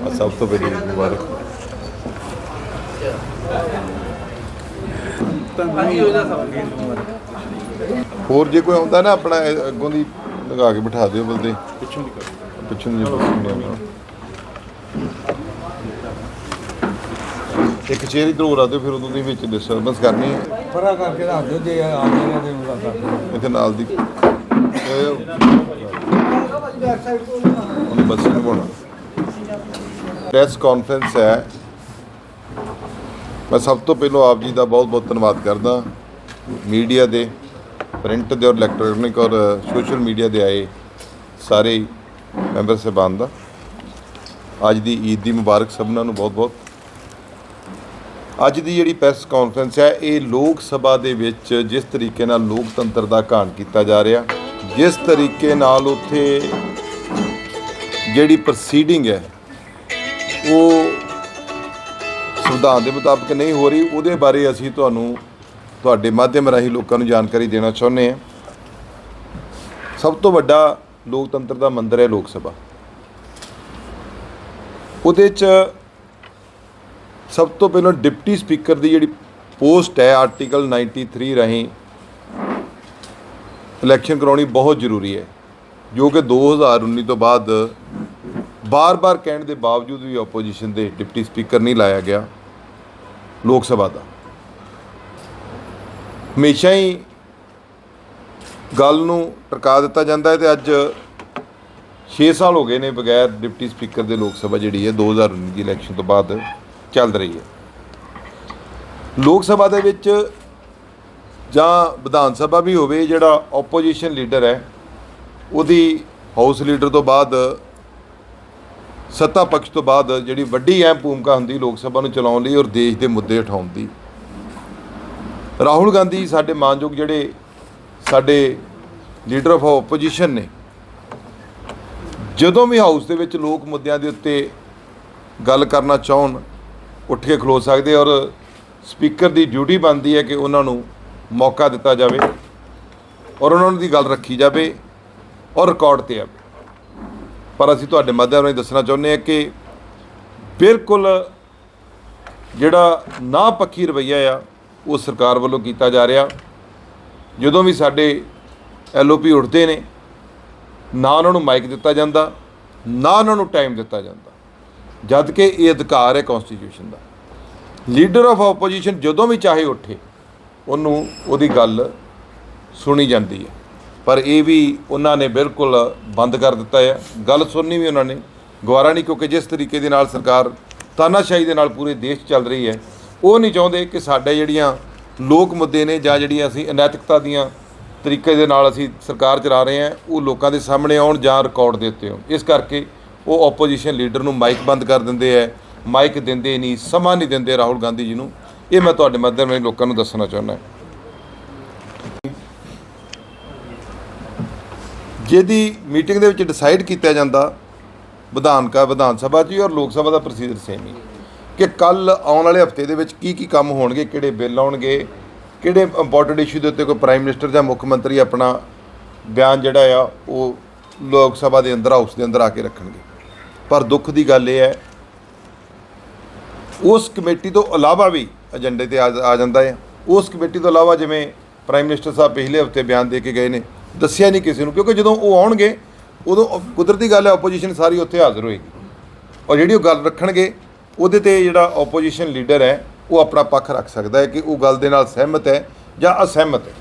ਆ ਸਭ ਤੋਂ ਵੱਡੀ ਮੁਬਾਰਕ। ਹੋਰ ਜੇ ਕੋਈ ਆਉਂਦਾ ਨਾ ਆਪਣਾ ਇਹ ਅੱਗੋਂ ਦੀ ਲਗਾ ਕੇ ਬਿਠਾ ਦਿਓ ਬਲਦੇ ਪਿੱਛੋਂ ਦੀ ਪਿੱਛੋਂ ਦੀ ਪਿੱਛੋਂ ਇੱਕ ਚੇਅਰ ਇਧਰ ਹੋਰ ਆ ਦਿਓ ਫਿਰ ਉਦੋਂ ਦੀ ਵਿੱਚ ਡਿਸਟਰਬੈਂਸ ਕਰਨੀ ਹੈ। ਪਰਾ ਕਰਕੇ ਰੱਖ ਦਿਓ ਜੇ ਆ ਜਾਏਗਾ ਤੇ ਮੁਲਾਕਾਤ ਇੱਥੇ ਨਾਲ ਦੀ। ਉਹਨੇ ਬੱਸ ਨੂੰ ਬੋਣਾ ਪ੍ਰੈਸ ਕਾਨਫਰੰਸ ਹੈ। ਮੈਂ ਸਭ ਤੋਂ ਪਹਿਲਾਂ ਆਪ ਜੀ ਦਾ ਬਹੁਤ ਬਹੁਤ ਧੰਨਵਾਦ ਕਰਦਾ। ਮੀਡੀਆ ਦੇ ਪ੍ਰਿੰਟ ਦੇ ਔਰ ਇਲੈਕਟ੍ਰੋਨਿਕ ਔਰ ਸੋਸ਼ਲ ਮੀਡੀਆ ਦੇ ਆਏ ਸਾਰੇ ਮੈਂਬਰ ਸਾਹਿਬਾਨ ਦਾ। ਅੱਜ ਦੀ ਈਦ ਦੀ ਮੁਬਾਰਕ ਸਭਨਾਂ ਨੂੰ ਬਹੁਤ ਬਹੁਤ। ਅੱਜ ਦੀ ਜਿਹੜੀ ਪ੍ਰੈਸ ਕਾਨਫਰੰਸ ਹੈ, ਇਹ ਲੋਕ ਸਭਾ ਦੇ ਵਿੱਚ ਜਿਸ ਤਰੀਕੇ ਨਾਲ ਲੋਕਤੰਤਰ ਦਾ ਘਾਣ ਕੀਤਾ ਜਾ ਰਿਹਾ, ਜਿਸ ਤਰੀਕੇ ਨਾਲ ਉੱਥੇ ਜਿਹੜੀ ਪ੍ਰੋਸੀਡਿੰਗ ਹੈ ਉਹ ਸੰਵਿਧਾਨ ਦੇ ਮੁਤਾਬਕ ਨਹੀਂ ਹੋ ਰਹੀ। ਉਹਦੇ ਬਾਰੇ ਅਸੀਂ ਤੁਹਾਨੂੰ ਤੁਹਾਡੇ ਮਾਧਿਅਮ ਰਾਹੀਂ ਲੋਕਾਂ ਨੂੰ ਜਾਣਕਾਰੀ ਦੇਣਾ ਚਾਹੁੰਦੇ ਹਾਂ। ਸਭ ਤੋਂ ਵੱਡਾ ਲੋਕਤੰਤਰ ਦਾ ਮੰਦਰ ਹੈ ਲੋਕ ਸਭਾ। ਉਹਦੇ 'ਚ ਸਭ ਤੋਂ ਪਹਿਲਾਂ ਡਿਪਟੀ ਸਪੀਕਰ ਦੀ ਜਿਹੜੀ ਪੋਸਟ ਹੈ, ਆਰਟੀਕਲ 93 ਰਾਹੀਂ ਇਲੈਕਸ਼ਨ ਕਰਾਉਣੀ ਬਹੁਤ ਜ਼ਰੂਰੀ ਹੈ। ਜੋ ਕਿ 2019 ਤੋਂ ਬਾਅਦ ਬਾਰ-ਬਾਰ ਕਹਿਣ ਦੇ ਬਾਵਜੂਦ ਵੀ ਆਪੋਜੀਸ਼ਨ ਦੇ ਡਿਪਟੀ ਸਪੀਕਰ ਨਹੀਂ ਲਾਇਆ ਗਿਆ ਲੋਕ ਸਭਾ ਦਾ। ਹਮੇਸ਼ਾ ਹੀ ਗੱਲ ਨੂੰ ਟਰਕਾ ਦਿੱਤਾ ਜਾਂਦਾ ਹੈ ਤੇ ਅੱਜ 6 ਸਾਲ ਹੋ ਗਏ ਨੇ ਬਗੈਰ ਡਿਪਟੀ ਸਪੀਕਰ ਦੇ ਲੋਕ ਸਭਾ ਜਿਹੜੀ ਹੈ 2019 ਦੀ ਇਲੈਕਸ਼ਨ ਤੋਂ ਬਾਅਦ ਚੱਲ ਰਹੀ ਹੈ। ਲੋਕ ਸਭਾ ਦੇ ਵਿੱਚ ਜਾਂ ਵਿਧਾਨ ਸਭਾ ਵੀ ਹੋਵੇ, ਜਿਹੜਾ ਆਪੋਜੀਸ਼ਨ ਲੀਡਰ ਹੈ, ਉਹਦੀ ਹਾਊਸ ਲੀਡਰ ਤੋਂ ਬਾਅਦ ਸੱਤਾ ਪਕਸ਼ ਤੋਂ ਬਾਅਦ ਜਿਹੜੀ ਵੱਡੀ ਅਹਿਮ ਭੂਮਿਕਾ ਹੁੰਦੀ ਲੋਕ ਸਭਾ ਨੂੰ ਚਲਾਉਣ ਲਈ ਔਰ ਦੇਸ਼ ਦੇ ਮੁੱਦੇ ਉਠਾਉਣ ਦੀ। ਰਾਹੁਲ ਗਾਂਧੀ ਸਾਡੇ ਮਾਨਯੋਗ ਜਿਹੜੇ ਸਾਡੇ ਲੀਡਰ ਆਫ ਆਪੋਜੀਸ਼ਨ ਨੇ, ਜਦੋਂ ਵੀ ਹਾਊਸ ਦੇ ਵਿੱਚ ਲੋਕ ਮੁੱਦਿਆਂ ਦੇ ਉੱਤੇ ਗੱਲ ਕਰਨਾ ਚਾਹਣ, ਉੱਠ ਕੇ ਖਲੋ ਸਕਦੇ ਔਰ ਸਪੀਕਰ ਦੀ ਡਿਊਟੀ ਬਣਦੀ ਹੈ ਕਿ ਉਹਨਾਂ ਨੂੰ ਮੌਕਾ ਦਿੱਤਾ ਜਾਵੇ ਔਰ ਉਹਨਾਂ ਦੀ ਗੱਲ ਰੱਖੀ ਜਾਵੇ ਔਰ ਰਿਕਾਰਡ ਤੇ ਆਵੇ। ਪਰ ਅਸੀਂ ਤੁਹਾਡੇ ਮਾਧਿਅਮ ਰਾਹੀਂ ਦੱਸਣਾ ਚਾਹੁੰਦੇ ਹਾਂ ਕਿ ਬਿਲਕੁਲ ਜਿਹੜਾ ਨਾ ਪੱਖੀ ਰਵਈਆ ਆ, ਉਹ ਸਰਕਾਰ ਵੱਲੋਂ ਕੀਤਾ ਜਾ ਰਿਹਾ। ਜਦੋਂ ਵੀ ਸਾਡੇ ਐਲਓਪੀ ਉੱਠਦੇ ਨੇ, ਨਾ ਉਹਨਾਂ ਨੂੰ ਮਾਈਕ ਦਿੱਤਾ ਜਾਂਦਾ, ਨਾ ਉਹਨਾਂ ਨੂੰ ਟਾਈਮ ਦਿੱਤਾ ਜਾਂਦਾ, ਜਦ ਕਿ ਇਹ ਅਧਿਕਾਰ ਹੈ ਕਨਸਟੀਟਿਊਸ਼ਨ ਦਾ। ਲੀਡਰ ਆਫ ਆਪੋਜੀਸ਼ਨ ਜਦੋਂ ਵੀ ਚਾਹੇ ਉੱਠੇ, ਉਹਨੂੰ ਉਹਦੀ ਗੱਲ ਸੁਣੀ ਜਾਂਦੀ ਹੈ। ਪਰ ਇਹ ਵੀ ਉਹਨਾਂ ਨੇ ਬਿਲਕੁਲ ਬੰਦ ਕਰ ਦਿੱਤਾ ਹੈ। ਗੱਲ ਸੁਣਨੀ ਵੀ ਉਹਨਾਂ ਨੇ। ਗਵਾਰਾ ਨਹੀਂ, ਕਿਉਂਕਿ ਜਿਸ ਤਰੀਕੇ ਦੇ ਨਾਲ ਸਰਕਾਰ ਤਾਨਾਸ਼ਾਹੀ ਦੇ ਨਾਲ ਪੂਰੇ ਦੇਸ਼ 'ਚ ਚੱਲ ਰਹੀ ਹੈ, ਉਹ ਨਹੀਂ ਚਾਹੁੰਦੇ ਕਿ ਸਾਡੇ ਜਿਹੜੀਆਂ ਲੋਕ ਮੁੱਦੇ ਨੇ ਜਾਂ ਜਿਹੜੀਆਂ ਅਸੀਂ ਅਨੈਤਿਕਤਾ ਦੀਆਂ ਤਰੀਕੇ ਦੇ ਨਾਲ ਅਸੀਂ ਸਰਕਾਰ ਚਲਾ ਰਹੇ ਹਾਂ, ਉਹ ਲੋਕਾਂ ਦੇ ਸਾਹਮਣੇ ਆਉਣ ਜਾਂ ਰਿਕਾਰਡ ਦੇ ਉੱਤੇ ਹੋਣ ਇਸ ਕਰਕੇ ਉਹ ਆਪੋਜੀਸ਼ਨ ਲੀਡਰ ਨੂੰ ਮਾਈਕ ਬੰਦ ਕਰ ਦਿੰਦੇ ਐ ਮਾਈਕ ਦਿੰਦੇ ਨਹੀਂ, ਸਮਾਂ ਨਹੀਂ ਦਿੰਦੇ ਰਾਹੁਲ ਗਾਂਧੀ ਜੀ ਨੂੰ। ਇਹ ਮੈਂ ਤੁਹਾਡੇ ਮਾਧਿਅਮ ਰਾਹੀਂ ਲੋਕਾਂ ਨੂੰ ਦੱਸਣਾ ਚਾਹੁੰਦਾ ਜਿਹਦੀ ਮੀਟਿੰਗ ਦੇ ਵਿੱਚ ਡਿਸਾਈਡ ਕੀਤਾ ਜਾਂਦਾ ਵਿਧਾਨਕਾ ਵਿਧਾਨ ਸਭਾ 'ਚ ਹੀ ਔਰ ਲੋਕ ਸਭਾ ਦਾ ਪ੍ਰੋਸੀਜਰ ਸੇਮ ਹੀ। ਕਿ ਕੱਲ ਆਉਣ ਵਾਲੇ ਹਫ਼ਤੇ ਦੇ ਵਿੱਚ ਕੀ ਕੀ ਕੰਮ ਹੋਣਗੇ, ਕਿਹੜੇ ਬਿੱਲ ਆਉਣਗੇ, ਕਿਹੜੇ ਇੰਪੋਰਟੈਂਟ ਇਸ਼ੂ ਦੇ ਉੱਤੇ ਕੋਈ ਪ੍ਰਾਈਮ ਮਿਨਿਸਟਰ ਜਾਂ ਮੁੱਖ ਮੰਤਰੀ ਆਪਣਾ ਬਿਆਨ ਜਿਹੜਾ ਆ, ਉਹ ਲੋਕ ਸਭਾ ਦੇ ਅੰਦਰ ਹਾਊਸ ਦੇ ਅੰਦਰ ਆ ਕੇ ਰੱਖਣਗੇ। ਪਰ ਦੁੱਖ ਦੀ ਗੱਲ ਇਹ ਹੈ, ਉਸ ਕਮੇਟੀ ਤੋਂ ਇਲਾਵਾ ਵੀ ਏਜੰਡੇ ਤੇ ਆ ਆ ਜਾਂਦਾ ਹੈ ਉਸ ਕਮੇਟੀ ਤੋਂ ਇਲਾਵਾ ਜਿਵੇਂ ਪ੍ਰਾਈਮ ਮਿਨਿਸਟਰ ਸਾਹਿਬ ਪਿਛਲੇ ਹਫ਼ਤੇ ਬਿਆਨ ਦੇ ਕੇ ਗਏ ਨੇ ਦੱਸਿਆ ਨਹੀਂ ਕਿਸੇ ਨੂੰ, ਕਿਉਂਕਿ ਜਦੋਂ ਉਹ ਆਉਣਗੇ, ਉਦੋਂ ਕੁਦਰਤੀ ਗੱਲ ਹੈ ਆਪੋਜੀਸ਼ਨ ਸਾਰੀ ਉੱਥੇ ਹਾਜ਼ਰ ਹੋਏਗੀ। ਔਰ ਜਿਹੜੀ ਉਹ ਗੱਲ ਰੱਖਣਗੇ, ਉਹਦੇ ਤੇ ਜਿਹੜਾ ਆਪੋਜੀਸ਼ਨ ਲੀਡਰ ਹੈ, ਉਹ ਆਪਣਾ ਪੱਖ ਰੱਖ ਸਕਦਾ ਹੈ ਕਿ ਉਹ ਗੱਲ ਦੇ ਨਾਲ ਸਹਿਮਤ ਹੈ ਜਾਂ ਅਸਹਿਮਤ ਹੈ।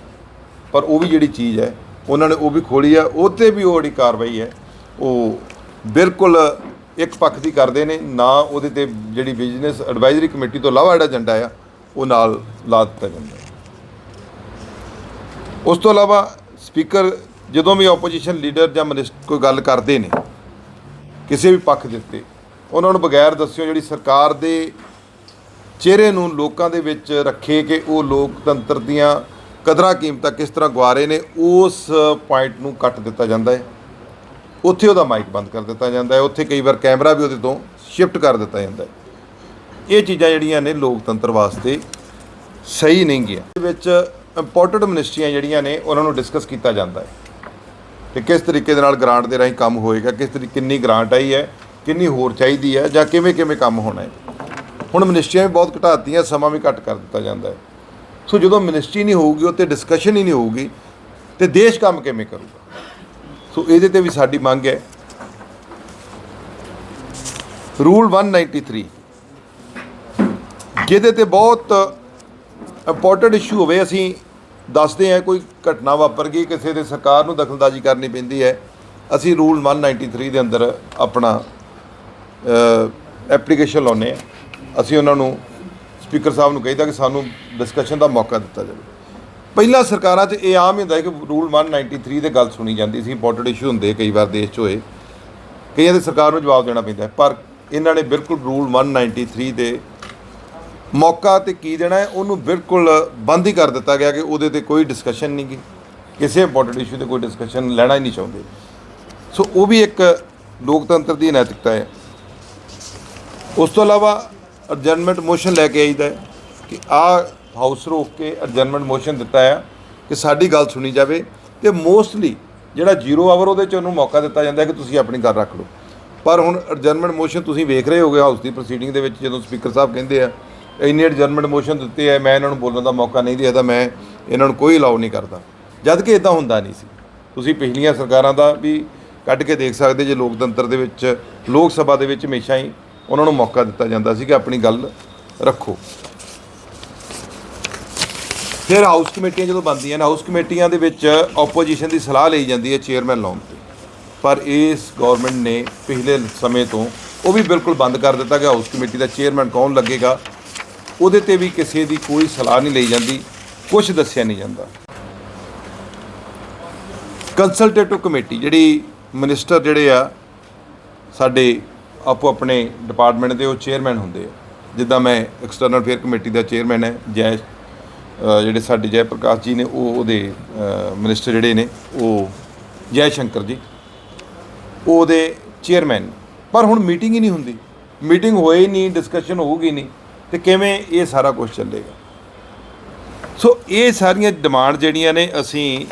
ਪਰ ਉਹ ਵੀ ਜਿਹੜੀ ਚੀਜ਼ ਹੈ, ਉਹਨਾਂ ਨੇ ਉਹ ਵੀ ਖੋਲੀ ਹੈ, ਉਹ 'ਤੇ ਵੀ ਉਹ ਜਿਹੜੀ ਕਾਰਵਾਈ ਹੈ, ਉਹ ਬਿਲਕੁਲ ਇੱਕ ਪੱਖ ਦੀ ਕਰਦੇ ਨੇ, ਨਾ ਉਹਦੇ ਤੇ ਜਿਹੜੀ ਬਿਜ਼ਨਸ ਐਡਵਾਈਜ਼ਰੀ ਕਮੇਟੀ ਤੋਂ ਇਲਾਵਾ ਜਿਹੜਾ ਏਜੰਡਾ ਆ, ਉਹ ਨਾਲ ਲਾ ਦਿੱਤਾ ਜਾਂਦਾ ਉਸ ਤੋਂ ਇਲਾਵਾ ਸਪੀਕਰ, ਜਦੋਂ ਵੀ ਆਪੋਜੀਸ਼ਨ ਲੀਡਰ ਜਾਂ ਮਿਨਿਸਟਰ ਕੋਈ ਗੱਲ ਕਰਦੇ ਨੇ, ਕਿਸੇ ਵੀ ਪੱਖ ਦੇ ਉੱਤੇ, ਉਹਨਾਂ ਨੂੰ ਬਗੈਰ ਦੱਸਿਓ ਜਿਹੜੀ ਸਰਕਾਰ ਦੇ ਚਿਹਰੇ ਨੂੰ ਲੋਕਾਂ ਦੇ ਵਿੱਚ ਰੱਖੇ ਕਿ ਉਹ ਲੋਕਤੰਤਰ ਦੀਆਂ ਕਦਰਾਂ ਕੀਮਤਾਂ ਕਿਸ ਤਰ੍ਹਾਂ ਗਵਾ ਰਹੇ ਨੇ, ਉਸ ਪੁਆਇੰਟ ਨੂੰ ਕੱਟ ਦਿੱਤਾ ਜਾਂਦਾ ਹੈ। ਉੱਥੇ ਉਹਦਾ ਮਾਈਕ ਬੰਦ ਕਰ ਦਿੱਤਾ ਜਾਂਦਾ ਹੈ। ਉੱਥੇ ਕਈ ਵਾਰ ਕੈਮਰਾ ਵੀ ਉਹਦੇ ਤੋਂ ਸ਼ਿਫਟ ਕਰ ਦਿੱਤਾ ਜਾਂਦਾ ਹੈ। ਇਹ ਚੀਜ਼ਾਂ ਜਿਹੜੀਆਂ ਨੇ ਲੋਕਤੰਤਰ ਵਾਸਤੇ ਸਹੀ ਨਹੀਂ ਗਿਆ ਇਹਦੇ ਵਿੱਚ ਇੰਪੋਰਟੈਂਟ ਮਿਨਿਸਟਰੀਆਂ ਜਿਹੜੀਆਂ ਨੇ, ਉਹਨਾਂ ਨੂੰ ਡਿਸਕਸ ਕੀਤਾ ਜਾਂਦਾ ਹੈ। ਕਿ ਕਿਸ ਤਰੀਕੇ ਦੇ ਨਾਲ ਗ੍ਰਾਂਟ ਦੇ ਰਾਹੀਂ ਕੰਮ ਹੋਏਗਾ, ਕਿਸ ਤਰੀਕੇ ਕਿੰਨੀ ਗ੍ਰਾਂਟ ਆਈ ਹੈ, ਕਿੰਨੀ ਹੋਰ ਚਾਹੀਦੀ ਹੈ, ਜਾਂ ਕਿਵੇਂ ਕਿਵੇਂ ਕੰਮ ਹੋਣਾ ਹੈ। ਹੁਣ ਮਿਨਿਸਟਰੀਆਂ ਵੀ ਬਹੁਤ ਘਟਾਤੀਆਂ, ਸਮਾਂ ਵੀ ਘੱਟ ਕਰ ਦਿੱਤਾ ਜਾਂਦਾ ਹੈ। ਸੋ ਜਦੋਂ ਮਿਨਿਸਟਰੀ ਨਹੀਂ ਹੋਊਗੀ ਉੱਤੇ ਡਿਸਕਸ਼ਨ ਹੀ ਨਹੀਂ ਹੋਊਗੀ, ਤੇ ਦੇਸ਼ ਕੰਮ ਕਿਵੇਂ ਕਰੂਗਾ? ਸੋ ਇਹਦੇ ਤੇ ਵੀ ਸਾਡੀ ਮੰਗ ਹੈ। ਰੂਲ 193 ਜਿਹਦੇ ਤੇ ਬਹੁਤ ਇੰਪੋਰਟੈਂਟ ਇਸ਼ੂ ਹੋਵੇ, ਅਸੀਂ ਦੱਸਦੇ ਹਾਂ ਕੋਈ ਘਟਨਾ ਵਾਪਰ ਗਈ, ਕਿਸੇ ਦੇ ਸਰਕਾਰ ਨੂੰ ਦਖਲਅੰਦਾਜ਼ੀ ਕਰਨੀ ਪੈਂਦੀ ਹੈ। ਅਸੀਂ ਰੂਲ 193 ਦੇ ਅੰਦਰ ਆਪਣਾ ਐਪਲੀਕੇਸ਼ਨ ਲਾਉਂਦੇ ਹਾਂ। ਅਸੀਂ ਉਹਨਾਂ ਨੂੰ ਸਪੀਕਰ ਸਾਹਿਬ ਨੂੰ ਕਹਿੰਦਾ ਕਿ ਸਾਨੂੰ ਡਿਸਕਸ਼ਨ ਦਾ ਮੌਕਾ ਦਿੱਤਾ ਜਾਵੇ। ਪਹਿਲਾਂ ਸਰਕਾਰਾਂ 'ਚ ਇਹ ਆਮ ਹੀ ਹੁੰਦਾ ਕਿ ਰੂਲ 193 ਦੇ ਗੱਲ ਸੁਣੀ ਜਾਂਦੀ ਸੀ ਇੰਪੋਰਟੈਂਟ ਇਸ਼ੂ ਹੁੰਦੇ ਕਈ ਵਾਰ ਦੇਸ਼ 'ਚ ਹੋਏ। ਕਈਆਂ ਦੇ ਸਰਕਾਰ ਨੂੰ ਜਵਾਬ ਦੇਣਾ ਪੈਂਦਾ ਪਰ ਇਹਨਾਂ ਨੇ ਬਿਲਕੁਲ ਰੂਲ 193 ਦੇ ਮੌਕਾ ਤੇ ਕੀ ਦੇਣਾ ਹੈ, ਉਹਨੂੰ ਬਿਲਕੁਲ ਬੰਦ ਹੀ ਕਰ ਦਿੱਤਾ ਗਿਆ ਕਿ ਉਹਦੇ ਤੇ ਕੋਈ ਡਿਸਕਸ਼ਨ ਨਹੀਂ ਗਈ ਕਿਸੇ ਇੰਪੋਰਟੈਂਟ ਇਸ਼ੂ ਤੇ ਕੋਈ ਡਿਸਕਸ਼ਨ ਲੈਣਾ ਹੀ ਨਹੀਂ ਚਾਹੁੰਦੇ। ਸੋ ਉਹ ਵੀ ਇੱਕ ਲੋਕਤੰਤਰ ਦੀ ਨੈਤਿਕਤਾ ਹੈ। ਉਸ ਤੋਂ ਇਲਾਵਾ ਅਡਜਰਨਮੈਂਟ ਮੋਸ਼ਨ ਲੈ ਕੇ ਆਈਦਾ ਕਿ ਆ ਹਾਊਸ ਰੋਕ ਕੇ ਅਡਜਰਨਮੈਂਟ ਮੋਸ਼ਨ ਦਿੱਤਾ ਹੈ ਕਿ ਸਾਡੀ ਗੱਲ ਸੁਣੀ ਜਾਵੇ ਤੇ ਮੋਸਟਲੀ ਜਿਹੜਾ ਜ਼ੀਰੋ ਆਵਰ ਉਹਦੇ ਚ ਉਹਨੂੰ ਮੌਕਾ ਦਿੱਤਾ ਜਾਂਦਾ ਕਿ ਤੁਸੀਂ ਆਪਣੀ ਗੱਲ ਰੱਖ ਲਓ। ਪਰ ਹੁਣ ਅਡਜਰਨਮੈਂਟ ਮੋਸ਼ਨ ਤੁਸੀਂ ਵੇਖ ਰਹੇ ਹੋਗੇ ਹਾਊਸ ਦੀ ਪ੍ਰੋਸੀਡਿੰਗ ਦੇ ਵਿੱਚ ਜਦੋਂ ਸਪੀਕਰ ਸਾਹਿਬ ਕਹਿੰਦੇ ਆ ਇੰਨੇ ਅਡਜਰਨਮੈਂਟ ਮੋਸ਼ਨ ਦਿੱਤੇ ਆ, ਮੈਂ ਇਹਨਾਂ ਨੂੰ ਬੋਲਣ ਦਾ ਮੌਕਾ ਨਹੀਂ ਦਿਆ ਤਾਂ ਮੈਂ ਇਹਨਾਂ ਨੂੰ ਕੋਈ ਅਲਾਉ ਨਹੀਂ ਕਰਦਾ। ਜਦ ਕਿ ਇਦਾਂ ਹੁੰਦਾ ਨਹੀਂ ਸੀ। ਤੁਸੀਂ ਪਿਛਲੀਆਂ ਸਰਕਾਰਾਂ ਦਾ ਵੀ ਕੱਢ ਕੇ ਦੇਖ ਸਕਦੇ ਜੇ ਲੋਕਤੰਤਰ ਦੇ ਵਿੱਚ, ਲੋਕ ਸਭਾ ਦੇ ਵਿੱਚ ਹਮੇਸ਼ਾ ਹੀ ਉਹਨਾਂ ਨੂੰ ਮੌਕਾ ਦਿੱਤਾ ਜਾਂਦਾ ਸੀ ਕਿ ਆਪਣੀ ਗੱਲ ਰੱਖੋ। ਫਿਰ ਹਾਊਸ ਕਮੇਟੀਆਂ ਜਦੋਂ ਬਣਦੀਆਂ ਨੇ ਹਾਊਸ ਕਮੇਟੀਆਂ ਦੇ ਵਿੱਚ ਆਪੋਜੀਸ਼ਨ ਦੀ ਸਲਾਹ ਲਈ ਜਾਂਦੀ ਹੈ ਚੇਅਰਮੈਨ ਲਾਉਣ ਤੇ। ਪਰ ਇਸ ਗਵਰਨਮੈਂਟ ਨੇ ਪਿਛਲੇ ਸਮੇਂ ਤੋਂ ਉਹ ਵੀ ਬਿਲਕੁਲ ਬੰਦ ਕਰ ਦਿੱਤਾ ਕਿ ਹਾਊਸ ਕਮੇਟੀ ਦਾ ਚੇਅਰਮੈਨ ਕੌਣ ਲੱਗੇਗਾ ਉਹਦੇ ਤੇ ਵੀ ਕਿਸੇ ਦੀ ਕੋਈ ਸਲਾਹ ਨਹੀਂ ਲਈ ਜਾਂਦੀ ਕੁਝ ਦੱਸਿਆ ਨਹੀਂ ਜਾਂਦਾ। ਕੰਸਲਟੇਟਿਵ ਕਮੇਟੀ ਜਿਹੜੀ ਮਿਨਿਸਟਰ ਜਿਹੜੇ ਆ, ਸਾਡੇ ਆਪੋ ਆਪਣੇ ਡਿਪਾਰਟਮੈਂਟ ਦੇ ਉਹ ਚੇਅਰਮੈਨ ਹੁੰਦੇ ਆ। ਜਿੱਦਾਂ ਮੈਂ ਐਕਸਟਰਨਲ ਅਫੇਅਰ ਕਮੇਟੀ ਦਾ ਚੇਅਰਮੈਨ ਹੈ, ਜੈ ਜਿਹੜੇ ਸਾਡੇ ਜੈ ਪ੍ਰਕਾਸ਼ ਜੀ ਨੇ, ਉਹ ਉਹਦੇ ਮਿਨਿਸਟਰ ਜਿਹੜੇ ਨੇ, ਉਹ ਜੈ ਸ਼ੰਕਰ ਜੀ। ਉਹਦੇ ਚੇਅਰਮੈਨ ਪਰ ਹੁਣ ਮੀਟਿੰਗ ਹੀ ਨਹੀਂ ਹੁੰਦੀ। ਮੀਟਿੰਗ ਹੋਏ ਨਹੀਂ ਡਿਸਕਸ਼ਨ ਹੋਊਗੀ ਨਹੀਂ। ਤੇ ਕਿਵੇਂ ਇਹ ਸਾਰਾ ਕੁਝ ਚੱਲੇਗਾ? ਸੋ ਇਹ ਸਾਰੀਆਂ ਡਿਮਾਂਡ ਜਿਹੜੀਆਂ ਨੇ, ਅਸੀਂ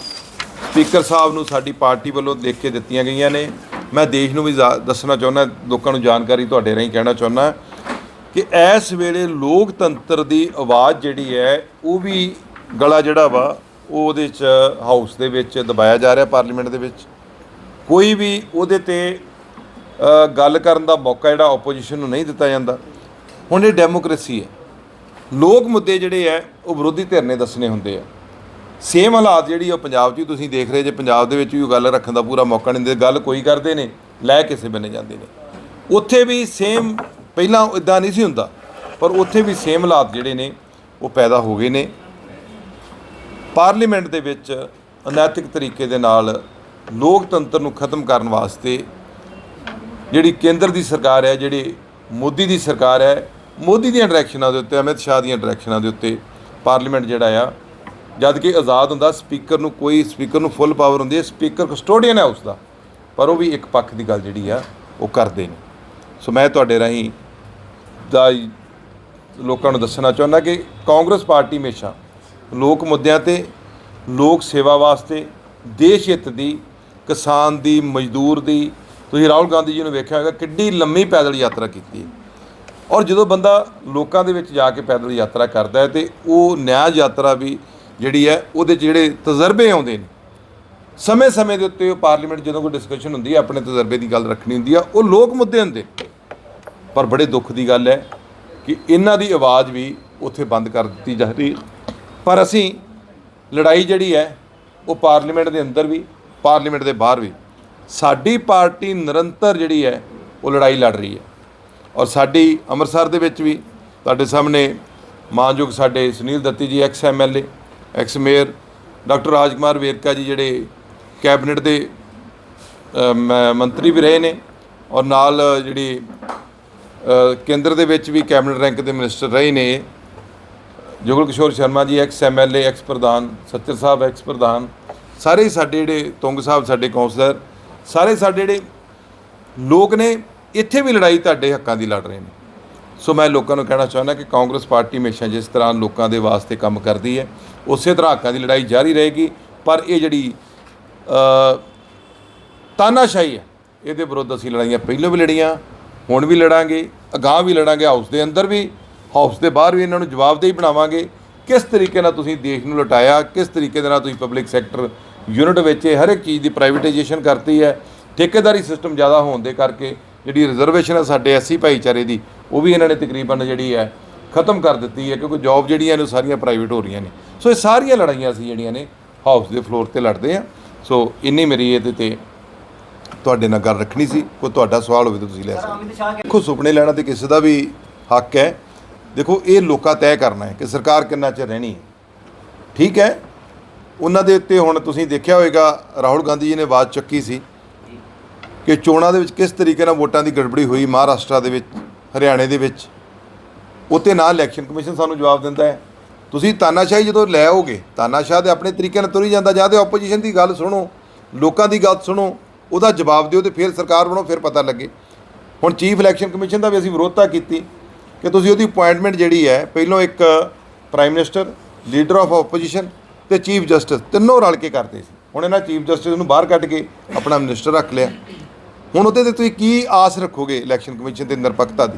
ਸਪੀਕਰ ਸਾਹਿਬ ਨੂੰ ਸਾਡੀ ਪਾਰਟੀ ਵੱਲੋਂ ਦੇਖ ਕੇ ਦਿੱਤੀਆਂ ਗਈਆਂ ਨੇ। ਮੈਂ ਦੇਸ਼ ਨੂੰ ਵੀ ਜਾ- ਦੱਸਣਾ ਚਾਹੁੰਦਾ, ਲੋਕਾਂ ਨੂੰ ਜਾਣਕਾਰੀ ਤੁਹਾਡੇ ਰਾਹੀਂ ਕਹਿਣਾ ਚਾਹੁੰਦਾ ਕਿ ਇਸ ਵੇਲੇ ਲੋਕਤੰਤਰ ਦੀ ਆਵਾਜ਼ ਜਿਹੜੀ ਹੈ, ਉਹ ਵੀ ਗਲਾ ਜਿਹੜਾ ਵਾ, ਉਹ ਉਹਦੇ ਚ ਹਾਊਸ ਦੇ ਵਿੱਚ ਦਬਾਇਆ ਜਾ ਰਿਹਾ ਪਾਰਲੀਮੈਂਟ ਦੇ ਵਿੱਚ। ਕੋਈ ਵੀ ਉਹਦੇ ਤੇ ਗੱਲ ਕਰਨ ਦਾ ਮੌਕਾ ਜਿਹੜਾ ਆਪੋਜੀਸ਼ਨ ਨੂੰ ਨਹੀਂ ਦਿੱਤਾ ਜਾਂਦਾ। ਹੁਣ ਇਹ ਡੈਮੋਕ੍ਰੇਸੀ ਹੈ। ਲੋਕ ਮੁੱਦੇ ਜਿਹੜੇ ਹੈ, ਉਹ ਵਿਰੋਧੀ ਧਿਰ ਨੇ ਦੱਸਣੇ ਹੁੰਦੇ ਆ। ਸੇਮ ਹਾਲਾਤ ਜਿਹੜੀ ਉਹ ਪੰਜਾਬ 'ਚ ਵੀ ਤੁਸੀਂ ਦੇਖ ਰਹੇ ਜੇ ਪੰਜਾਬ ਦੇ ਵਿੱਚ ਵੀ ਉਹ ਗੱਲ ਰੱਖਣ ਦਾ ਪੂਰਾ ਮੌਕਾ ਨਹੀਂ ਦਿੰਦੇ, ਗੱਲ ਕੋਈ ਕਰਦੇ ਨੇ, ਲੈ ਕਿਸੇ ਬੰਨੇ ਜਾਂਦੇ ਨੇ। ਉੱਥੇ ਵੀ ਸੇਮ ਪਹਿਲਾਂ ਇਦਾਂ ਨਹੀਂ ਸੀ ਹੁੰਦਾ, ਪਰ ਉੱਥੇ ਵੀ ਸੇਮ ਹਾਲਾਤ ਜਿਹੜੇ ਨੇ, ਉਹ ਪੈਦਾ ਹੋ ਗਏ ਨੇ। ਪਾਰਲੀਮੈਂਟ ਦੇ ਵਿੱਚ ਅਨੈਤਿਕ ਤਰੀਕੇ ਦੇ ਨਾਲ ਲੋਕਤੰਤਰ ਨੂੰ ਖਤਮ ਕਰਨ ਵਾਸਤੇ ਜਿਹੜੀ ਕੇਂਦਰ ਦੀ ਸਰਕਾਰ ਹੈ, ਜਿਹੜੀ ਮੋਦੀ ਦੀ ਸਰਕਾਰ ਹੈ ਮੋਦੀ ਦੀਆਂ ਡਾਇਰੈਕਸ਼ਨਾਂ ਦੇ ਉੱਤੇ, ਅਮਿਤ ਸ਼ਾਹ ਦੀਆਂ ਡਾਇਰੈਕਸ਼ਨਾਂ ਦੇ ਉੱਤੇ ਪਾਰਲੀਮੈਂਟ ਜਿਹੜਾ ਆ, ਜਦ ਕਿ ਆਜ਼ਾਦ ਹੁੰਦਾ ਸਪੀਕਰ ਨੂੰ ਕੋਈ ਸਪੀਕਰ ਨੂੰ ਫੁੱਲ ਪਾਵਰ ਹੁੰਦੀ ਹੈ ਸਪੀਕਰ ਕਸਟੋਡੀਅਨ ਹੈ ਉਸ ਦਾ ਪਰ ਉਹ ਵੀ ਇੱਕ ਪੱਖ ਦੀ ਗੱਲ ਜਿਹੜੀ ਆ, ਉਹ ਕਰਦੇ ਨੇ। ਸੋ ਮੈਂ ਤੁਹਾਡੇ ਰਾਹੀਂ ਦਾ ਲੋਕਾਂ ਨੂੰ ਦੱਸਣਾ ਚਾਹੁੰਦਾ ਕਿ ਕਾਂਗਰਸ ਪਾਰਟੀ ਹਮੇਸ਼ਾ ਲੋਕ ਮੁੱਦਿਆਂ ਤੇ, ਲੋਕ ਸੇਵਾ ਵਾਸਤੇ, ਦੇਸ਼ ਹਿੱਤ ਦੀ, ਕਿਸਾਨ ਦੀ, ਮਜ਼ਦੂਰ ਦੀ, ਤੁਸੀਂ ਰਾਹੁਲ ਗਾਂਧੀ ਜੀ ਨੂੰ ਵੇਖਿਆ ਹੋਵੇਗਾ ਕਿੱਡੀ ਲੰਮੀ ਪੈਦਲ ਯਾਤਰਾ ਕੀਤੀ ਹੈ। ਔਰ ਜਦੋਂ ਬੰਦਾ ਲੋਕਾਂ ਦੇ ਵਿੱਚ ਜਾ ਕੇ ਪੈਦਲ ਯਾਤਰਾ ਕਰਦਾ ਹੈ ਤੇ ਉਹ ਨਿਆਂ ਯਾਤਰਾ ਵੀ ਜਿਹੜੀ ਹੈ, ਉਹਦੇ 'ਚ ਜਿਹੜੇ ਤਜਰਬੇ ਆਉਂਦੇ ਨੇ। ਸਮੇਂ-ਸਮੇਂ ਦੇ ਉੱਤੇ ਉਹ ਪਾਰਲੀਮੈਂਟ ਜਦੋਂ ਕੋਈ ਡਿਸਕਸ਼ਨ ਹੁੰਦੀ ਹੈ, ਆਪਣੇ ਤਜਰਬੇ ਦੀ ਗੱਲ ਰੱਖਣੀ ਹੁੰਦੀ ਆ ਉਹ ਲੋਕ ਮੁੱਦੇ ਹੁੰਦੇ ਪਰ ਬੜੇ ਦੁੱਖ ਦੀ ਗੱਲ ਹੈ ਕਿ ਇਹਨਾਂ ਦੀ ਆਵਾਜ਼ ਵੀ ਉੱਥੇ ਬੰਦ ਕਰ ਦਿੱਤੀ ਜਾ ਰਹੀ ਪਰ ਅਸੀਂ ਲੜਾਈ ਜਿਹੜੀ ਹੈ, ਉਹ ਪਾਰਲੀਮੈਂਟ ਦੇ ਅੰਦਰ ਵੀ, ਪਾਰਲੀਮੈਂਟ ਦੇ ਬਾਹਰ ਵੀ, ਸਾਡੀ ਪਾਰਟੀ ਨਿਰੰਤਰ ਜਿਹੜੀ ਹੈ, ਉਹ ਲੜਾਈ ਲੜ ਰਹੀ ਹੈ। ਔਰ ਸਾਡੀ ਅੰਮ੍ਰਿਤਸਰ ਦੇ ਵਿੱਚ ਵੀ ਤੁਹਾਡੇ ਸਾਹਮਣੇ ਮਾਨਯੋਗ ਸਾਡੇ Sunil Dutti ji ex MLA ex mayor doctor Rajkumar Verka ji ਜਿਹੜੇ ਕੈਬਨਿਟ ਦੇ ਅ, ਮੰਤਰੀ ਵੀ ਰਹੇ ਨੇ ਔਰ ਨਾਲ ਜਿਹੜੀ ਕੇਂਦਰ ਦੇ ਵਿੱਚ ਵੀ ਕੈਬਨਿਟ ਰੈਂਕ ਦੇ ਮਿਨਿਸਟਰ ਰਹੇ ਨੇ ਜੁਗਲ ਕਿਸ਼ੋਰ Sharma ji ex MLA X ਪ੍ਰਧਾਨ ਸੱਚਰ ਸਾਹਿਬ ਐਕਸ ਪ੍ਰਧਾਨ ਸਾਰੇ ਸਾਡੇ ਜਿਹੜੇ ਤੁੰਗ ਸਾਹਿਬ ਸਾਡੇ ਕਾਉਂਸਲਰ ਸਾਰੇ ਸਾਡੇ ਜਿਹੜੇ ਲੋਕ ਨੇ ਇੱਥੇ ਵੀ ਲੜਾਈ ਤੁਹਾਡੇ ਹੱਕਾਂ ਦੀ ਲੜ ਰਹੇ ਨੇ। ਸੋ ਮੈਂ ਲੋਕਾਂ ਨੂੰ ਕਹਿਣਾ ਚਾਹੁੰਦਾ ਕਿ ਕਾਂਗਰਸ ਪਾਰਟੀ ਹਮੇਸ਼ਾ ਜਿਸ ਤਰ੍ਹਾਂ ਲੋਕਾਂ ਦੇ ਵਾਸਤੇ ਕੰਮ ਕਰਦੀ ਹੈ, ਉਸੇ ਤਰ੍ਹਾਂ ਹੱਕਾਂ ਦੀ ਲੜਾਈ ਜਾਰੀ ਰਹੇਗੀ। ਪਰ ਇਹ ਜਿਹੜੀ ਤਾਨਾਸ਼ਾਹੀ ਹੈ, ਇਹਦੇ ਵਿਰੁੱਧ ਅਸੀਂ ਲੜਾਈਆਂ ਪਹਿਲਾਂ ਵੀ ਲੜੀਆਂ, ਹੁਣ ਵੀ ਲੜਾਂਗੇ, ਅਗਾਂਹ ਵੀ ਲੜਾਂਗੇ, ਹਾਊਸ ਦੇ ਅੰਦਰ ਵੀ, ਹਾਊਸ ਦੇ ਬਾਹਰ ਵੀ ਇਹਨਾਂ ਨੂੰ ਜਵਾਬਦੇਹੀ ਬਣਾਵਾਂਗੇ। ਕਿਸ ਤਰੀਕੇ ਨਾਲ ਤੁਸੀਂ ਦੇਸ਼ ਨੂੰ ਲੁਟਾਇਆ, ਕਿਸ ਤਰੀਕੇ ਦੇ ਨਾਲ ਤੁਸੀਂ ਪਬਲਿਕ ਸੈਕਟਰ ਯੂਨਿਟ ਵਿੱਚ ਹਰ ਇੱਕ ਚੀਜ਼ ਦੀ ਪ੍ਰਾਈਵੇਟਾਈਜੇਸ਼ਨ ਕਰਤੀ ਹੈ, ਠੇਕੇਦਾਰੀ ਸਿਸਟਮ ਜ਼ਿਆਦਾ ਹੋਣ ਦੇ ਕਰਕੇ ਜਿਹੜੀ ਰਿਜ਼ਰਵੇਸ਼ਨ ਹੈ ਸਾਡੇ ਐਸਸੀ ਭਾਈਚਾਰੇ ਦੀ, ਉਹ ਵੀ ਇਹਨਾਂ ਨੇ ਤਕਰੀਬਨ ਜਿਹੜੀ ਹੈ ਖਤਮ ਕਰ ਦਿੱਤੀ ਹੈ, ਕਿਉਂਕਿ ਜੌਬ ਜਿਹੜੀਆਂ ਨੇ ਉਹ ਸਾਰੀਆਂ ਪ੍ਰਾਈਵੇਟ ਹੋ ਰਹੀਆਂ ਨੇ। ਸੋ ਇਹ ਸਾਰੀਆਂ ਲੜਾਈਆਂ ਸੀ ਜਿਹੜੀਆਂ ਨੇ ਹਾਊਸ ਦੇ ਫਲੋਰ ਤੇ ਲੜਦੇ ਆ ਸੋ ਇੰਨੀ ਮੇਰੀ ਇਹਦੇ ਤੇ ਤੁਹਾਡੇ ਨਾਲ ਗੱਲ ਰੱਖਣੀ ਸੀ, ਕੋਈ ਤੁਹਾਡਾ ਸਵਾਲ ਹੋਵੇ ਤਾਂ ਤੁਸੀਂ ਲੈ ਸਕਦੇ ਦੇਖੋ, ਸੁਪਨੇ ਲੈਣਾ ਤੇ ਕਿਸੇ ਦਾ ਵੀ ਹੱਕ ਹੈ। ਦੇਖੋ, ਇਹ ਲੋਕਾਂ ਤੈਅ ਕਰਨਾ ਹੈ ਕਿ ਸਰਕਾਰ ਕਿੰਨਾ ਚਿਰ ਰਹਿਣੀ ਹੈ। ਠੀਕ ਹੈ? ਉਹਨਾਂ ਦੇ ਉੱਤੇ ਹੁਣ ਤੁਸੀਂ ਦੇਖਿਆ ਹੋਵੇਗਾ ਰਾਹੁਲ ਗਾਂਧੀ ਜੀ ਨੇ ਆਵਾਜ਼ ਚੱਕੀ ਸੀ। ਕਿ ਚੋਣਾਂ ਦੇ ਵਿੱਚ ਕਿਸ ਤਰੀਕੇ ਨਾਲ ਵੋਟਾਂ ਦੀ ਗੜਬੜੀ ਹੋਈ ਮਹਾਰਾਸ਼ਟਰ ਦੇ ਵਿੱਚ, ਹਰਿਆਣੇ ਦੇ ਵਿੱਚ? ਉੱਤੇ ਨਾਲ ਇਲੈਕਸ਼ਨ ਕਮਿਸ਼ਨ ਸਾਨੂੰ ਜਵਾਬ ਦਿੰਦਾ ਹੈ। ਤੁਸੀਂ ਤਾਨਾਸ਼ਾਹੀ ਜਦੋਂ ਲੈ ਆਓਗੇ, ਤਾਨਾਸ਼ਾਹ ਦੇ ਆਪਣੇ ਤਰੀਕੇ ਨਾਲ ਤੁਰੀ ਜਾਂਦਾ, ਜਾਂ ਤੇ ਆਪੋਜੀਸ਼ਨ ਦੀ ਗੱਲ ਸੁਣੋ, ਲੋਕਾਂ ਦੀ ਗੱਲ ਸੁਣੋ, ਉਹਦਾ ਜਵਾਬ ਦਿਓ ਤੇ ਫਿਰ ਸਰਕਾਰ ਬਣੋ, ਫਿਰ ਪਤਾ ਲੱਗੇ। ਹੁਣ ਚੀਫ ਇਲੈਕਸ਼ਨ ਕਮਿਸ਼ਨ ਦਾ ਵੀ ਅਸੀਂ ਵਿਰੋਧਤਾ ਕੀਤੀ ਕਿ ਤੁਸੀਂ ਉਹਦੀ ਅਪਾਇੰਟਮੈਂਟ ਜਿਹੜੀ ਹੈ, ਪਹਿਲੋਂ ਇੱਕ prime minister leader of opposition ਤੇ ਚੀਫ ਜਸਟਿਸ ਤਿੰਨੋਂ ਰਲ ਕੇ ਕਰਦੇ ਸੀ। ਹੁਣ ਇਹਨਾਂ ਚੀਫ ਜਸਟਿਸ ਨੂੰ ਬਾਹਰ ਕੱਢ ਕੇ ਆਪਣਾ ਮਿਨਿਸਟਰ ਰੱਖ ਲਿਆ। ਹੁਣ ਉਹਦੇ ਤੇ ਤੁਸੀਂ ਕੀ ਆਸ ਰੱਖੋਗੇ ਇਲੈਕਸ਼ਨ ਕਮਿਸ਼ਨ ਦੇ ਨਿਰਪੱਖਤਾ ਦੀ?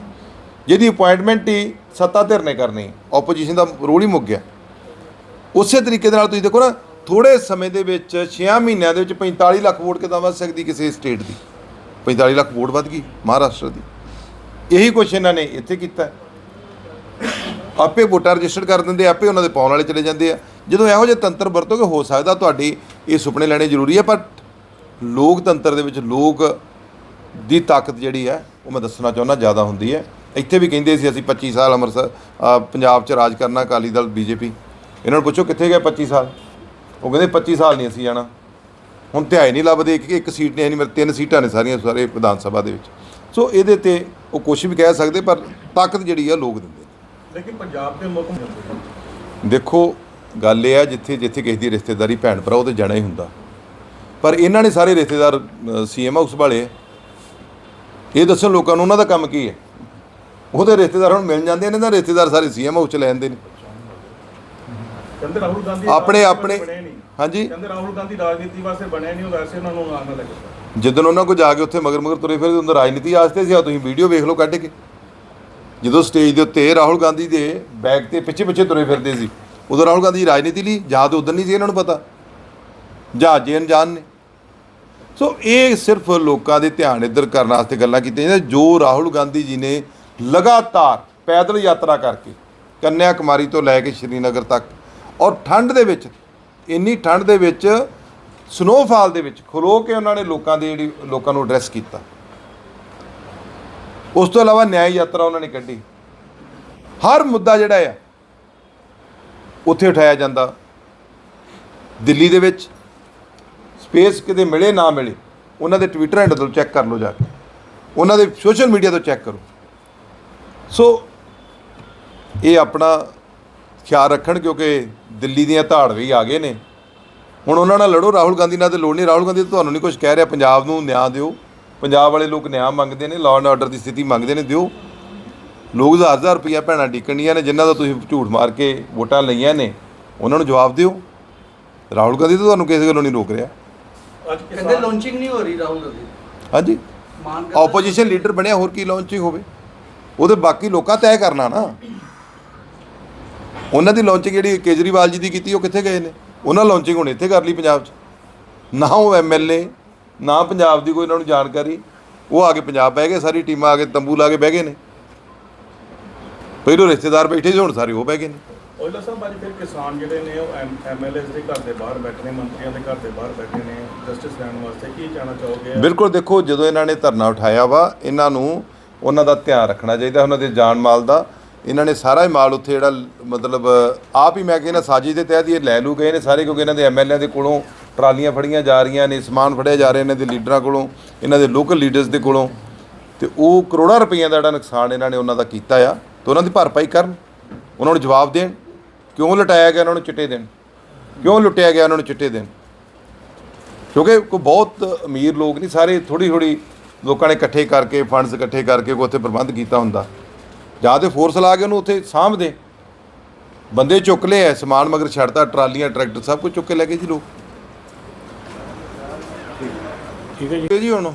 ਜਿਹਦੀ ਅਪਾਇੰਟਮੈਂਟ ਹੀ ਸੱਤਾ ਧਿਰ ਨੇ ਕਰਨੀ ਆਪੋਜੀਸ਼ਨ ਦਾ ਰੋਲ ਹੀ ਮੁੱਕ ਗਿਆ। ਉਸੇ ਤਰੀਕੇ ਦੇ ਨਾਲ ਤੁਸੀਂ ਦੇਖੋ ਨਾ ਥੋੜੇ ਸਮੇਂ ਦੇ ਵਿੱਚ 6 ਮਹੀਨਿਆਂ ਦੇ ਵਿੱਚ 45 ਲੱਖ ਵੋਟ ਕਿਦਾਂ ਵੱਧ ਸਕਦੀ ਕਿਸੇ ਸਟੇਟ ਦੀ? 45 ਲੱਖ ਵੋਟ ਵੱਧ ਗਈ ਮਹਾਰਾਸ਼ਟਰ ਦੀ। ਇਹੀ ਕੁਛ ਇਹਨਾਂ ਨੇ ਇੱਥੇ ਕੀਤਾ। ਆਪੇ ਵੋਟਾਂ ਰਜਿਸਟਰ ਕਰ ਦਿੰਦੇ ਆਪੇ ਉਹਨਾਂ ਦੇ ਪਾਉਣ ਵਾਲੇ ਚਲੇ ਜਾਂਦੇ ਆ। ਜਦੋਂ ਇਹੋ ਜਿਹੇ ਤੰਤਰ ਵਰਤੋਗੇ, ਹੋ ਸਕਦਾ ਤੁਹਾਡੀ ਇਹ ਸੁਪਨੇ ਲੈਣੇ ਜ਼ਰੂਰੀ ਹੈ ਪਰ ਲੋਕਤੰਤਰ ਦੇ ਵਿੱਚ ਲੋਕ ਦੀ ਤਾਕਤ ਜਿਹੜੀ ਹੈ ਉਹ ਮੈਂ ਦੱਸਣਾ ਚਾਹੁੰਦਾ ਜ਼ਿਆਦਾ ਹੁੰਦੀ ਹੈ। ਇੱਥੇ ਵੀ ਕਹਿੰਦੇ ਸੀ ਅਸੀਂ 25 ਸਾਲ ਅੰਮ੍ਰਿਤਸਰ ਪੰਜਾਬ 'ਚ ਰਾਜ ਕਰਨਾ ਅਕਾਲੀ ਦਲ ਬੀਜੇਪੀ। ਇਹਨਾਂ ਨੂੰ ਪੁੱਛੋ ਕਿੱਥੇ ਗਏ 25 ਸਾਲ? ਉਹ ਕਹਿੰਦੇ 25 ਸਾਲ ਨਹੀਂ ਅਸੀਂ ਜਾਣਾ। ਹੁਣ ਧਿਆਈ ਨਹੀਂ ਲੱਭਦੇ ਇੱਕ ਇੱਕ ਸੀਟ ਨਹੀਂ ਹੈ ਨਹੀਂ ਮੇਰੇ ਤਿੰਨ ਸੀਟਾਂ ਨੇ ਸਾਰੀਆਂ ਸਾਰੇ ਵਿਧਾਨ ਸਭਾ ਦੇ ਵਿੱਚ। ਸੋ ਇਹਦੇ ਤੇ ਉਹ ਕੁਝ ਵੀ ਕਹਿ ਸਕਦੇ ਪਰ ਤਾਕਤ ਜਿਹੜੀ ਆ ਲੋਕ ਦਿੰਦੇ ਲੇਕਿਨ ਪੰਜਾਬ ਦੇ ਮੁੱਖ ਮੰਤਰੀ ਦੇਖੋ ਗੱਲ ਇਹ ਆ ਜਿੱਥੇ ਜਿੱਥੇ ਕਿਸੇ ਦੀ ਰਿਸ਼ਤੇਦਾਰੀ ਭੈਣ ਭਰਾ ਉਹ ਤੇ ਜਾਣਾ ਹੀ ਹੁੰਦਾ। ਪਰ ਇਹਨਾਂ ਨੇ ਸਾਰੇ ਰਿਸ਼ਤੇਦਾਰ ਸੀਐਮ ਹਾਊਸ ਵਾਲੇ ਆ। ਇਹ ਦੱਸੋ ਲੋਕਾਂ ਨੂੰ ਉਹਨਾਂ ਦਾ ਕੰਮ ਕੀ ਹੈ? ਉਹਦੇ ਰਿਸ਼ਤੇਦਾਰ ਹੁਣ ਮਿਲ ਜਾਂਦੇ ਨੇ ਨਾ ਰਿਸ਼ਤੇਦਾਰ ਸਾਰੇ ਸੀਐਮ ਹਾਊਸ ਚ ਲੈ ਜਾਂਦੇ ਨੇ। ਕਹਿੰਦੇ ਰਾਹੁਲ ਗਾਂਧੀ ਆਪਣੇ ਆਪਣੇ। ਹਾਂਜੀ? ਕਹਿੰਦੇ ਰਾਹੁਲ ਗਾਂਧੀ ਰਾਜਨੀਤੀ ਵਾਸਤੇ ਬਣਿਆ ਨਹੀਂ ਉਹ ਵੈਸੇ ਉਹਨਾਂ ਨੂੰ ਆਉਣ ਲੱਗਾ। ਜਦੋਂ ਉਹਨਾਂ ਕੋ ਜਾ ਕੇ ਉੱਥੇ ਮਗਰ ਮਗਰ ਤੁਰੇ ਫਿਰਦੇ ਹੁੰਦਾ ਰਾਜਨੀਤੀ ਆਸਤੇ ਸੀ ਆ ਤੁਸੀਂ ਵੀਡੀਓ ਵੇਖ ਲਓ ਕੱਢ ਕੇ। ਜਦੋਂ ਸਟੇਜ ਦੇ ਉੱਤੇ ਰਾਹੁਲ ਗਾਂਧੀ ਦੇ ਬੈਗ ਤੇ ਪਿੱਛੇ ਪਿੱਛੇ ਤੁਰੇ ਫਿਰਦੇ ਸੀ ਉਦੋਂ ਰਾਹੁਲ ਗਾਂਧੀ ਰਾਜਨੀਤੀ ਲਈ ਜਾਂ ਤੇ ਉਦੋਂ ਨਹੀਂ ਸੀ ਇਹਨਾਂ ਨੂੰ ਪਤਾ। ਜਹਾਜੇ ਅਣਜਾਣ ਨੇ। ਸੋ ਇਹ ਸਿਰਫ ਲੋਕਾਂ ਦੇ ਧਿਆਨ ਇੱਧਰ ਕਰਨ ਵਾਸਤੇ ਗੱਲਾਂ ਕੀਤੀਆਂ ਜਾਂਦੀਆਂ। ਜੋ ਰਾਹੁਲ ਗਾਂਧੀ ਜੀ ਨੇ ਲਗਾਤਾਰ ਪੈਦਲ ਯਾਤਰਾ ਕਰਕੇ ਕੰਨਿਆ ਕੁਮਾਰੀ ਤੋਂ ਲੈ ਕੇ ਸ਼੍ਰੀਨਗਰ ਤੱਕ ਔਰ ਠੰਡ ਦੇ ਵਿੱਚ, ਇੰਨੀ ਠੰਡ ਦੇ ਵਿੱਚ ਸਨੋਫਾਲ ਦੇ ਵਿੱਚ ਖਲੋ ਕੇ ਉਹਨਾਂ ਨੇ ਲੋਕਾਂ ਦੀ ਜਿਹੜੀ, ਲੋਕਾਂ ਨੂੰ ਐਡਰੈਸ ਕੀਤਾ। ਉਸ ਤੋਂ ਇਲਾਵਾ ਨਿਆਂ ਯਾਤਰਾ ਉਹਨਾਂ ਨੇ ਕੱਢੀ। ਹਰ ਮੁੱਦਾ ਜਿਹੜਾ ਆ, ਉੱਥੇ ਉਠਾਇਆ ਜਾਂਦਾ। ਦਿੱਲੀ ਦੇ ਵਿੱਚ ਸਪੇਸ ਕਿਤੇ ਮਿਲੇ, ਨਾ ਮਿਲੇ, ਉਹਨਾਂ ਦੇ ਟਵਿੱਟਰ ਹੈਂਡਲ ਤੋਂ ਚੈੱਕ ਕਰ ਲਓ ਜਾ ਕੇ। ਉਹਨਾਂ ਦੇ ਸੋਸ਼ਲ ਮੀਡੀਆ ਤੋਂ ਚੈੱਕ ਕਰੋ। ਸੋ ਇਹ ਆਪਣਾ ਖਿਆਲ ਰੱਖਣ ਕਿਉਂਕਿ ਦਿੱਲੀ ਦੀਆਂ ਧਾੜ ਵੀ ਆ ਗਏ ਨੇ। ਹੁਣ ਉਹਨਾਂ ਨਾਲ ਲੜੋ, ਰਾਹੁਲ ਗਾਂਧੀ ਨਾਲ ਤੇ ਲੋੜ ਨਹੀਂ। ਰਾਹੁਲ ਗਾਂਧੀ ਤੁਹਾਨੂੰ ਨਹੀਂ ਕੁਝ ਕਹਿ ਰਿਹਾ, ਪੰਜਾਬ ਨੂੰ ਨਿਆਂ ਦਿਓ। ਪੰਜਾਬ ਵਾਲੇ ਲੋਕ ਨਿਆਂ ਮੰਗਦੇ ਨੇ ਲਾਅ ਐਂਡ ਆਰਡਰ ਦੀ ਸਥਿਤੀ ਮੰਗਦੇ ਨੇ, ਦਿਓ। ਲੋਕ ਹਜ਼ਾਰ ਹਜ਼ਾਰ ਰੁਪਈਆ ਭੈਣਾਂ ਡਿੱਕਣੀਆਂ ਨੇ, ਜਿਨ੍ਹਾਂ ਦਾ ਤੁਸੀਂ ਝੂਠ ਮਾਰ ਕੇ ਵੋਟਾਂ ਲਈਆਂ ਨੇ, ਉਹਨਾਂ ਨੂੰ ਜਵਾਬ ਦਿਓ। ਰਾਹੁਲ ਗਾਂਧੀ ਤਾਂ ਤੁਹਾਨੂੰ ਕਿਸੇ ਗੱਲੋਂ ਨਹੀਂ ਰੋਕ ਰਿਹਾ। ਅੱਜ ਕਹਿੰਦੇ ਕਿਸਾਨ ਲਾਂਚਿੰਗ ਨਹੀਂ ਹੋ ਰਹੀ ਰਾਹੁਲ ਗਾਂਧੀ ਹਾਂਜੀ। ਮਾਨ ਕਹਿੰਦਾ- ਆਪੋਜੀਸ਼ਨ ਲੀਡਰ ਬਣਿਆ ਹੋਰ ਕੀ ਲਾਂਚਿੰਗ ਹੋਵੇ? ਉਹਦੇ ਬਾਕੀ ਲੋਕਾਂ ਤੈਅ ਕਰਨਾ ਨਾ। ਉਹਨਾਂ ਦੀ ਲਾਂਚਿੰਗ ਜਿਹੜੀ ਕੇਜਰੀਵਾਲ ਜੀ ਦੀ ਕੀਤੀ ਉਹ ਕਿੱਥੇ ਗਏ ਨੇ? ਉਹਨਾਂ ਲਾਂਚਿੰਗ ਹੁਣ ਇੱਥੇ ਕਰ ਲਈ ਪੰਜਾਬ 'ਚ। ਨਾ ਉਹ ਐਮਐਲਏ ਨਾ ਪੰਜਾਬ ਦੀ ਕੋਈ ਉਹਨਾਂ ਨੂੰ ਜਾਣਕਾਰੀ। ਉਹ ਆ ਕੇ ਪੰਜਾਬ ਬਹਿ ਗਏ ਸਾਰੀ ਟੀਮਾਂ ਆ ਕੇ ਤੰਬੂ ਲਾ ਕੇ ਬਹਿ ਗਏ ਨੇ। ਪਹਿਲੋਂ ਰਿਸ਼ਤੇਦਾਰ ਬੈਠੇ ਸੀ ਹੁਣ ਸਾਰੇ ਉਹ ਬਹਿ ਗਏ ਨੇ। ਓਇਲਾ ਸਾਹਿਬ, ਅੱਜ ਫਿਰ ਕਿਸਾਨ ਜਿਹੜੇ ਨੇ ਉਹ ਐਮਐਲਏਸ ਦੇ ਘਰ ਦੇ ਬਾਹਰ ਬੈਠੇ ਨੇ, ਮੰਤਰੀਆਂ ਦੇ ਘਰ ਦੇ ਬਾਹਰ ਬੈਠੇ ਨੇ ਜਸਟਿਸ ਲੈਣ ਵਾਸਤੇ ਕੀ ਕਹਿਣਾ ਚਾਹੋਗੇ? ਬਿਲਕੁਲ, ਦੇਖੋ, ਜਦੋਂ ਇਹਨਾਂ ਨੇ ਧਰਨਾ ਉਠਾਇਆ ਵਾ, ਇਹਨਾਂ ਨੂੰ ਉਹਨਾਂ ਦਾ ਧਿਆਨ ਰੱਖਣਾ ਚਾਹੀਦਾ, ਉਹਨਾਂ ਦੇ ਜਾਨ ਮਾਲ ਦਾ। ਇਹਨਾਂ ਨੇ ਸਾਰਾ ਹੀ ਮਾਲ ਉੱਥੇ ਜਿਹੜਾ, ਮਤਲਬ, ਆਪ ਹੀ ਮੈਂ ਕਹਿੰਦਾ ਸਾਜ਼ੀ ਦੇ ਤਹਿਤ ਹੀ ਇਹ ਲੈ ਲੂ ਗਏ ਨੇ ਸਾਰੇ, ਕਿਉਂਕਿ ਇਹਨਾਂ ਦੇ ਐਮਐਲਏ ਦੇ ਕੋਲੋਂ ਟਰਾਲੀਆਂ ਫੜੀਆਂ ਜਾ ਰਹੀਆਂ ਨੇ, ਸਮਾਨ ਫੜਿਆ ਜਾ ਰਿਹਾ ਇਹਨਾਂ ਦੇ ਲੀਡਰਾਂ ਕੋਲੋਂ, ਇਹਨਾਂ ਦੇ ਲੋਕਲ ਲੀਡਰਸ ਦੇ ਕੋਲੋਂ। ਤੇ ਉਹ ਕਰੋੜਾਂ ਰੁਪਈਆਂ ਦਾ ਜਿਹੜਾ ਨੁਕਸਾਨ ਇਹਨਾਂ ਨੇ ਉਹਨਾਂ ਦਾ ਕੀਤਾ ਆ, ਤੇ ਉਹਨਾਂ ਦੀ ਭਰਪਾਈ ਕਰਨ, ਉਹਨਾਂ ਨੂੰ ਜਵਾਬ ਦੇਣ। ਕਿਉਂ ਲਟਾਇਆ ਗਿਆ ਉਹਨਾਂ ਨੂੰ ਚਿੱਟੇ ਦੇਣ ਕਿਉਂ ਲੁੱਟਿਆ ਗਿਆ ਉਹਨਾਂ ਨੂੰ ਚਿੱਟੇ ਦੇਣ ਕਿਉਂਕਿ ਕੋਈ ਬਹੁਤ ਅਮੀਰ ਲੋਕ ਨਹੀਂ ਸਾਰੇ ਥੋੜੀ ਥੋੜੀ ਲੋਕਾਂ ਨੇ ਇਕੱਠੇ ਕਰਕੇ ਫੰਡਸ ਇਕੱਠੇ ਕਰਕੇ ਕੋਈ ਉੱਥੇ ਪ੍ਰਬੰਧ ਕੀਤਾ ਹੁੰਦਾ। ਜਾਂ ਤੇ ਫੋਰਸ ਲਾ ਕੇ ਉਹਨੂੰ ਉੱਥੇ ਸਾਂਭਦੇ ਬੰਦੇ ਚੁੱਕ ਲਏ ਐ ਸਮਾਨ ਮਗਰ ਛੱਡਤਾ ਟਰਾਲੀਆਂ ਟਰੈਕਟਰ ਸਭ ਕੁਝ ਚੁੱਕ ਕੇ ਲੈ ਗਏ ਜੀ ਲੋਕ। ਠੀਕ ਹੈ ਜੀ। ਜੀ ਹੁਣ।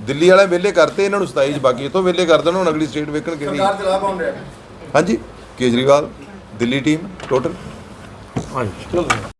ਦਿੱਲੀ ਵਾਲੇ ਵਿਹਲੇ ਕਰਤੇ ਇਹਨਾਂ ਨੂੰ 27 ਚ ਬਾਕੀ ਇਥੋਂ ਵਿਹਲੇ ਕਰ ਦੇਣ ਹੁਣ ਅਗਲੀ ਸਟੇਟ ਵੇਖਣ ਕਿਹੜੀ ਸਰਕਾਰ ਚਲਾ ਰਿਹਾ ਹਾਂਜੀ ਕੇਜਰੀਵਾਲ। ਦਿੱਲੀ ਟੀਮ ਟੋਟਲ ਹਾਂਜੀ। ਚਲੋ